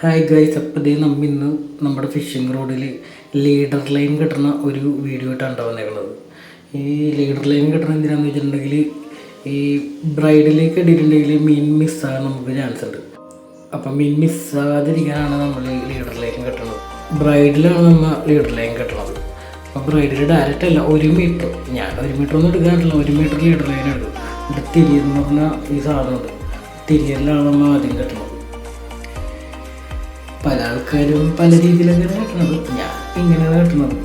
Hi guys അപ്പോൾ ഇതേ നമ്മൾ ഇന്ന് നമ്മുടെ ഫിഷിംഗ് റോഡിൽ ലീഡർ ലൈൻ കിട്ടുന്ന ഒരു വീഡിയോ ആയിട്ടാണ് ഉണ്ടാവുന്നത് ഈ ലീഡർ ലൈൻ കിട്ടണ എന്തിനാന്ന് വെച്ചിട്ടുണ്ടെങ്കിൽ ഈ ബ്രൈഡിലേക്ക് ഇട്ടിട്ടുണ്ടെങ്കിൽ മീൻ മിസ്സാകാൻ നമുക്ക് ചാൻസ് ഉണ്ട്. അപ്പം മീൻ മിസ്സാകാതിരിക്കാനാണ് നമ്മൾ ലീഡർ ലൈൻ കെട്ടുന്നത് ബ്രൈഡിലാണ് നമ്മൾ ലീഡർ ലൈൻ കിട്ടണത്. അപ്പം ബ്രൈഡിൽ ഡയറക്റ്റ് അല്ല ഒരു മീറ്റർ ഞാൻ ഒരു മീറ്റർ ഒന്നും എടുക്കാറില്ല ഒരു മീറ്റർ ലീഡർ ലൈൻ എടുക്കും. ഇവിടെ തിരിയെന്ന് പറഞ്ഞാൽ ഈ സാധനമുണ്ട് തിരിയലാണ് നമ്മൾ ആദ്യം കെട്ടണത്. പല ആൾക്കാരും പല രീതിയിലൊക്കെയാണ് കെട്ടണത് ഞാൻ ഇങ്ങനെയാണ് കെട്ടണത്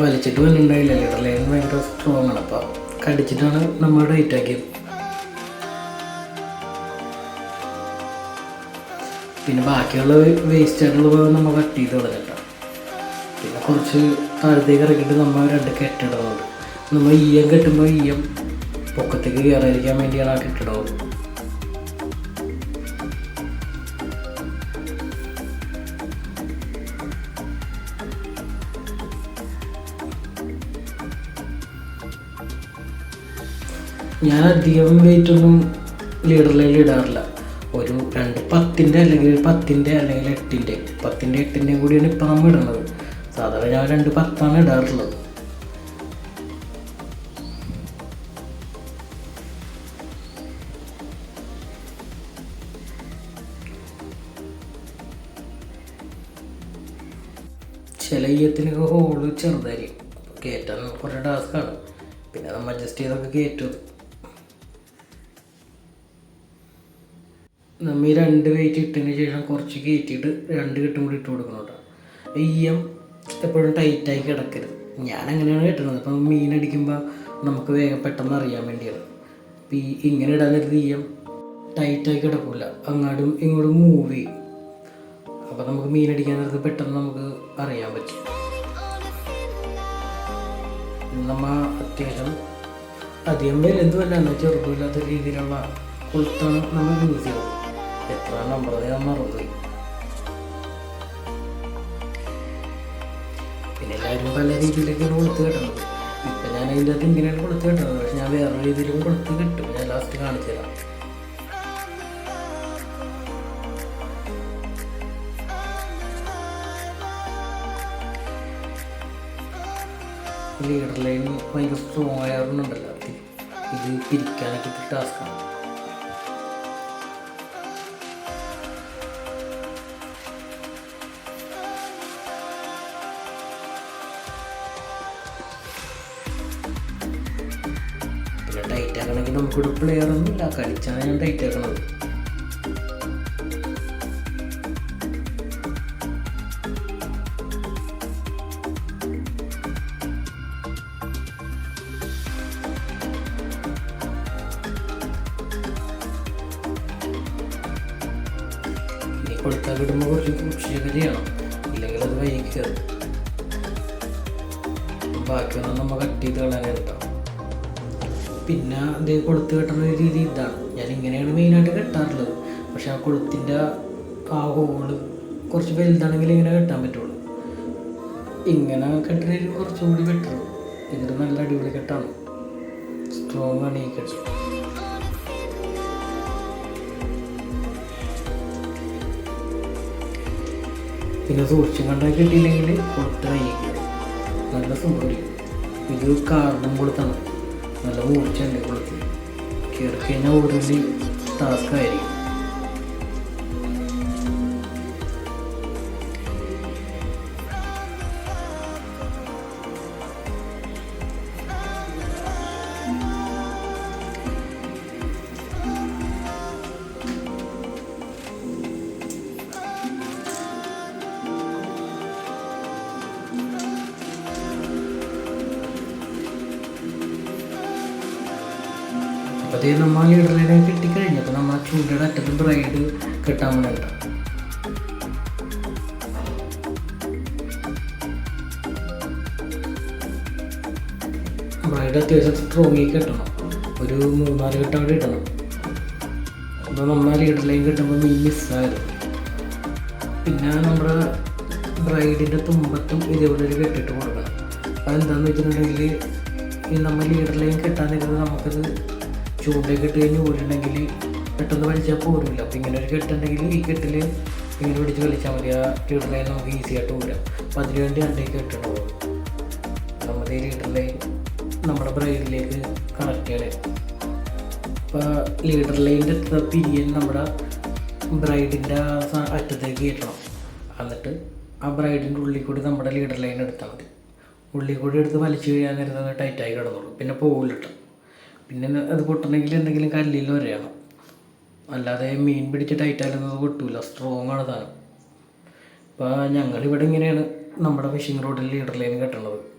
വലിച്ചിട്ട് വന്നിട്ടുണ്ടായില്ല. ലൈൻ ഭയങ്കര സ്ട്രോങ് ആണ്. അപ്പോൾ കടിച്ചിട്ടാണ് നമ്മൾ റേറ്റ് ആക്കിയത്. പിന്നെ ബാക്കിയുള്ള വേസ്റ്റ് ആയിട്ടുള്ള നമ്മൾ കട്ട് ചെയ്ത് കളഞ്ഞിട്ടാണ് പിന്നെ കുറച്ച് താഴത്തേക്ക് ഇറക്കിയിട്ട് നമ്മൾ രണ്ട് കെട്ടിടമുണ്ട് നമ്മൾ ഈയം കെട്ടുമ്പോൾ ഈയം പൊക്കത്തേക്ക് കയറാതിരിക്കാൻ വേണ്ടിയാണ് ആ കെട്ടിടവും. ഞാൻ അധികം വെയിറ്റൊന്നും ലീഡറിലേക്ക് ഇടാറില്ല. ഒരു രണ്ട് പത്തിന്റെ അല്ലെങ്കിൽ പത്തിന്റെ അല്ലെങ്കിൽ എട്ടിന്റെ. പത്തിന്റെ എട്ടിന്റെയും കൂടിയാണ് ഇപ്പം നമ്മൾ ഇടുന്നത്. സാധാരണ ഞാൻ രണ്ട് പത്താണ് ഇടാറുള്ളത്. ചില ഈയത്തിനൊക്കെ ഹോൾ ചെറുതായിരിക്കും. അപ്പോൾ കയറ്റാൻ കുറേ ടാസ്ക്കാണ് പിന്നെ നമ്മൾ അഡ്ജസ്റ്റ് ചെയ്തൊക്കെ കയറ്റും നമ്മൾ ഈ രണ്ട് വെയിറ്റ് ഇട്ടതിന് ശേഷം കുറച്ച് കയറ്റിയിട്ട് രണ്ട് കെട്ടും കൂടി ഇട്ട് കൊടുക്കണം കേട്ടോ. ഈയം എപ്പോഴും ടൈറ്റായി കിടക്കരുത്. ഞാൻ അങ്ങനെയാണ് കിട്ടുന്നത്. അപ്പം മീൻ അടിക്കുമ്പോൾ നമുക്ക് വേഗം പെട്ടെന്ന് അറിയാൻ വേണ്ടിയാണ്. അപ്പം ഈ ഇങ്ങനെ ഇടാൻ ഈയം ടൈറ്റായി കിടക്കില്ല അങ്ങോട്ടും ഇങ്ങോട്ടും മൂവ് ചെയ്യും. അപ്പം നമുക്ക് മീൻ അടിക്കാൻ നേരത്ത് പെട്ടെന്ന് നമുക്ക് അറിയാൻ പറ്റും. നമ്മ അത്യാവശ്യം അധികം വലുതുമല്ല എന്നാൽ ചെറുപ്പമില്ലാത്ത രീതിയിലുള്ള കൊളുത്താണ് നമ്മൾ യൂസ് ചെയ്യുന്നത്. എത്ര നമ്പർ ഞാൻ മറന്നുപോയി പിന്നെ എല്ലാവരും പല രീതിയിലേക്കാണ് കൊടുത്ത് കിട്ടുന്നത് ഇപ്പം ഞാൻ അതിന്റെ അകത്ത് ഇങ്ങനെയാണ് കൊടുത്ത് കിട്ടുന്നത് പക്ഷെ ഞാൻ വേറെ രീതിയിലും കൊടുത്ത് കിട്ടും. ഞാൻ ലാസ്റ്റ് കാണിച്ചു തരാം. ലീഡർ ലൈൻ ഭയങ്കര സ്ട്രോങ് ആയിരുന്നുണ്ടല്ലോ ഇത് പിരിക്കാനൊക്കെ ടാസ്ക് ടാസ്ക്കാണ് നമുക്കിവിടെ പ്ലെയർ ഒന്നുമില്ല കളിച്ചാൽ ഞാൻ ടൈറ്റ് ആക്കണത് ഇനി കൊടുത്താൽ വിടുമ്പോൾ കുറച്ച് സൂക്ഷിച്ചൊക്കെ ഇല്ലെങ്കിൽ അത് വൈകിക്കുക ബാക്കിയൊന്നും നമ്മൾ കട്ട് ചെയ്ത് പിന്നെ ഇത് കൊളുത്ത് കെട്ടുന്ന ഒരു രീതി ഇതാണ് ഞാൻ ഇങ്ങനെയാണ് മെയിനായിട്ട് കെട്ടാറുള്ളത്. പക്ഷെ ആ കൊളുത്തിന്റെ ആ ഹോൾ കുറച്ച് വലുതാണെങ്കിൽ ഇങ്ങനെ കെട്ടാൻ പറ്റുള്ളൂ. ഇങ്ങനെ കെട്ടുന്നതിന് കുറച്ചും കൂടി ബെറ്റർ ഇതിൽ നല്ല അടിപൊളി കെട്ടാണ്. സ്ട്രോങ് ആണ് ഈ കെട്ട്. പിന്നെ സൂക്ഷിച്ചും കണ്ടാൽ കിട്ടിയില്ലെങ്കിൽ കൊളുത്ത് കഴിക്കുക നല്ല സുഖം ഇത് കാരണം കൊളുത്താണ് നല്ല മൂർച്ചയുണ്ട് കുളത്തിൽ കയറി കഴിഞ്ഞാൽ ഓൾറെഡി ടാസ്ക് ആയിരിക്കും. അപ്പോൾ അതേ നമ്മൾ ലീഡറിനെ കിട്ടിക്കഴിഞ്ഞപ്പോൾ നമ്മൾ ആ ചൂണ്ടയുടെ അറ്റത്ത് ബ്രൈഡ് കെട്ടാൻ വേണ്ടി ബ്രൈഡ് അത്യാവശ്യം സ്ട്രോങ്ങി കെട്ടണം. ഒരു മൂന്നാൽ കെട്ടം അവിടെ ഇടണം. അപ്പോൾ ആ ലീഡറിലേക്ക് കിട്ടുമ്പോൾ മീൻ മിസ്സായിരുന്നു പിന്നെ നമ്മുടെ ബ്രൈഡിന്റെ തുമ്പത്തും ഇതേപോലെ ഒരു കെട്ടിട്ട് കൊടുക്കണം. അതെന്താണെന്ന് വെച്ചിട്ടുണ്ടെങ്കിൽ ഈ നമ്മൾ ലീഡറിലേക്ക് കെട്ടാൻ നമുക്കത് ചൂണ്ടയൊക്കെ ഇട്ട് കഴിഞ്ഞ് ഊരുണ്ടെങ്കിൽ പെട്ടെന്ന് വലിച്ചാൽ പോരില്ല അപ്പോൾ ഇങ്ങനെ ഒരു കെട്ടുണ്ടെങ്കിൽ ഈ കെട്ടിൽ ഇങ്ങനെ പിടിച്ച് വലിച്ചാൽ മതി. ആ ലൈൻ നമുക്ക് ഈസി ആയിട്ട് ഊരാം. അപ്പോൾ അതിന് വേണ്ടി അണ്ടേ കെട്ടുണ്ടാവും നമ്മുടെ ലീഡറിലെ നമ്മുടെ ബ്രൈഡിലേക്ക് കണക്ട് ചെയ്യണേ ഇപ്പോൾ ലീഡർ ലൈന്റെ പിരിയൻ നമ്മുടെ ബ്രൈഡിന്റെ അറ്റത്തേക്ക് കയറ്റണം. എന്നിട്ട് ആ ബ്രൈഡിന്റെ ഉള്ളിൽ കൂടി നമ്മുടെ ലീഡർ ലൈൻ എടുത്താൽ മതി. ഉള്ളിൽ കൂടി എടുത്ത് വലിച്ചു കഴിയാൻ നേരത്തെ ടൈറ്റായി കിടന്നോളൂ. പിന്നെ പോകില്ല പിന്നെ അത് പൊട്ടണമെങ്കിൽ എന്തെങ്കിലും കല്ലിൽ അറിയണം അല്ലാതെ മീൻ പിടിച്ച് ടൈറ്റായിരുന്നത് പൊട്ടൂല. സ്ട്രോങ് ആണ് സാധനം. ഇപ്പോൾ ഞങ്ങളിവിടെ ഇങ്ങനെയാണ് നമ്മുടെ ഫിഷിംഗ് റോഡിൽ ലീഡർ ലൈൻ കെട്ടണത്.